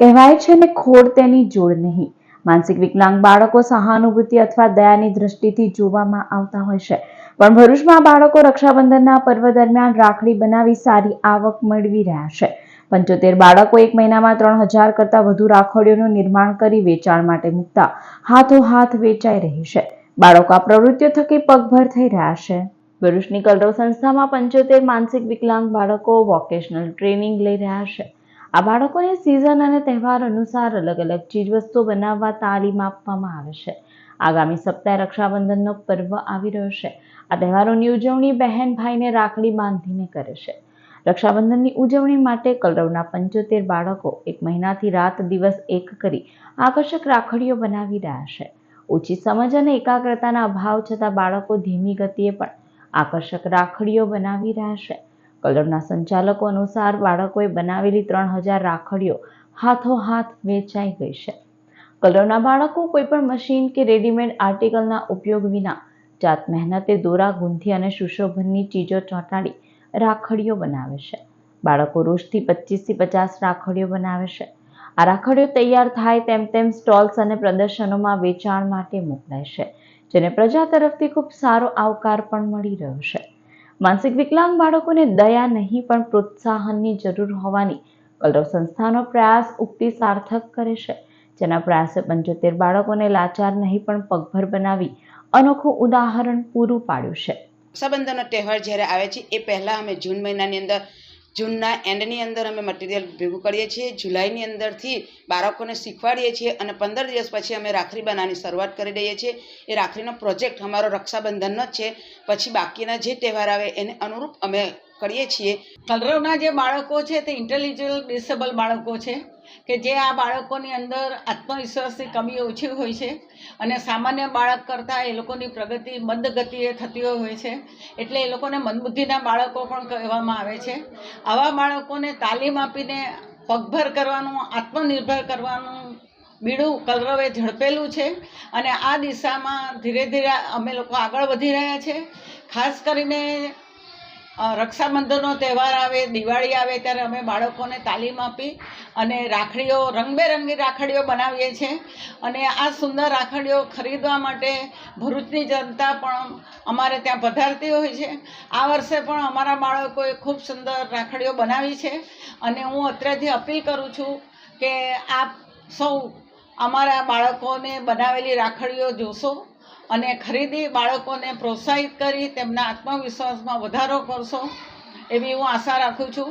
કહેવાય છે ને, ખોડ તેની જોડ નહીં. માનસિક વિકલાંગ બાળકો સહાનુભૂતિ અથવા દયાની દ્રષ્ટિથી જોવામાં આવતા હોય છે. પણ ભરૂચમાં બાળકો રક્ષાબંધનના પર્વ દરમિયાન રાખડી બનાવી સારી આવક મેળવી રહ્યા છે. પંચોતેર બાળકો એક મહિનામાં ત્રણ હજાર કરતાં વધુ રાખડીઓનું નિર્માણ કરી વેચાણ માટે મૂકતા હાથોહાથ વેચાઈ રહી છે. બાળકો આ પ્રવૃત્તિઓ થકી પગભર થઈ રહ્યા છે. ભરૂચની કલરવ સંસ્થામાં પંચોતેર માનસિક વિકલાંગ બાળકો વોકેશનલ ટ્રેનિંગ લઈ રહ્યા છે. આ બાળકોને સિઝન અને તહેવાર અનુસાર અલગ અલગ ચીજવસ્તુઓ બનાવવા, તાલીમ આપવામાં આવે છે. આગામી સપ્તાહે રક્ષાબંધનનો પર્વ આવી રહ્યો છે. આ તહેવારોની ઉજવણી બહેન ભાઈને રાખડી બાંધીને કરે છે. રક્ષાબંધનની ઉજવણી માટે કલરવના પંચોતેર બાળકો એક મહિનાથી રાત દિવસ એક કરી આકર્ષક રાખડીઓ બનાવી રહ્યા છે. ઓછી સમજ અને એકાગ્રતાના અભાવ છતાં બાળકો ધીમી ગતિએ પણ આકર્ષક રાખડીઓ બનાવી રહ્યા છે. કલરના સંચાલકો અનુસાર બાળકોએ બનાવેલી ત્રણ હજાર રાખડીઓ હાથોહાથ વેચાઈ ગઈ છે. કલરના બાળકો કોઈપણ મશીન કે રેડીમેડ આર્ટિકલના ઉપયોગ વિના જાત મહેનતે દોરા, ગૂંથી અને સુશોભનની ચીજો ચોંટાડી રાખડીઓ બનાવે છે. બાળકો રોજથી પચીસથી પચાસ રાખડીઓ બનાવે છે. આ રાખડીઓ તૈયાર થાય તેમ તેમ સ્ટોલ્સ અને પ્રદર્શનોમાં વેચાણ માટે મોકલાય છે, જેને પ્રજા તરફથી ખૂબ સારો આવકાર પણ મળી રહ્યો છે. માનસિક વિકલાંગ બાળકોને દયા નહીં, પણ પ્રોત્સાહનની જરૂર હોવાની કલરવ સંસ્થાનો પ્રયાસ ઉક્તિ સાર્થક કરે છે. જેના પ્રયાસે પંચોતેર બાળકોને લાચાર નહીં, પણ પગભર બનાવી અનોખું ઉદાહરણ પૂરું પાડ્યું છે. રક્ષાબંધનનો તહેવાર જ્યારે આવે છે, એ પહેલાં અમે જૂન મહિનાની અંદર જૂનના એન્ડની અંદર અમે મટીરિયલ ભેગું કરીએ છીએ, જુલાઈની અંદરથી બાળકોને શીખવાડીએ છીએ અને પંદર દિવસ પછી અમે રાખડી બનાવવાની શરૂઆત કરી દઈએ છીએ. એ રાખડીનો પ્રોજેક્ટ અમારો રક્ષાબંધનનો જ છે. પછી બાકીના જે તહેવાર આવે એને અનુરૂપ અમે કરીએ છીએ. કલરવના જે બાળકો છે તે ઇન્ટેલિજ્યુઅલ ડિસેબલ બાળકો છે. કે જે આ બાળકોની અંદર આત્મવિશ્વાસની કમી ઓછી હોય છે અને સામાન્ય બાળક કરતાં એ લોકોની પ્રગતિ મંદ ગતિએ થતી હોય છે. એટલે એ લોકોને મંદબુદ્ધિના બાળકો પણ કહેવામાં આવે છે. આવા બાળકોને તાલીમ આપીને પગભર કરવાનું, આત્મનિર્ભર કરવાનું બીડું કલરવે ઝડપેલું છે અને આ દિશામાં ધીરે ધીરે અમે લોકો આગળ વધી રહ્યા છે. ખાસ કરીને રક્ષાબંધનનો તહેવાર આવે, દિવાળી આવે, ત્યારે અમે બાળકોને તાલીમ આપી અને રાખડીઓ, રંગબેરંગી રાખડીઓ બનાવીએ છીએ. અને આ સુંદર રાખડીઓ ખરીદવા માટે ભરૂચની જનતા પણ અમારે ત્યાં પધારતી હોય છે. આ વર્ષે પણ અમારા બાળકોએ ખૂબ સુંદર રાખડીઓ બનાવી છે. અને હું અત્યારથી અપીલ કરું છું કે આપ સૌ અમારા બાળકોને બનાવેલી રાખડીઓ જોશો. અને ખરીદી બાળકોને પ્રોત્સાહિત કરી તેમના આત્મવિશ્વાસમાં વધારો કરશો એવી હું આશા રાખું છું.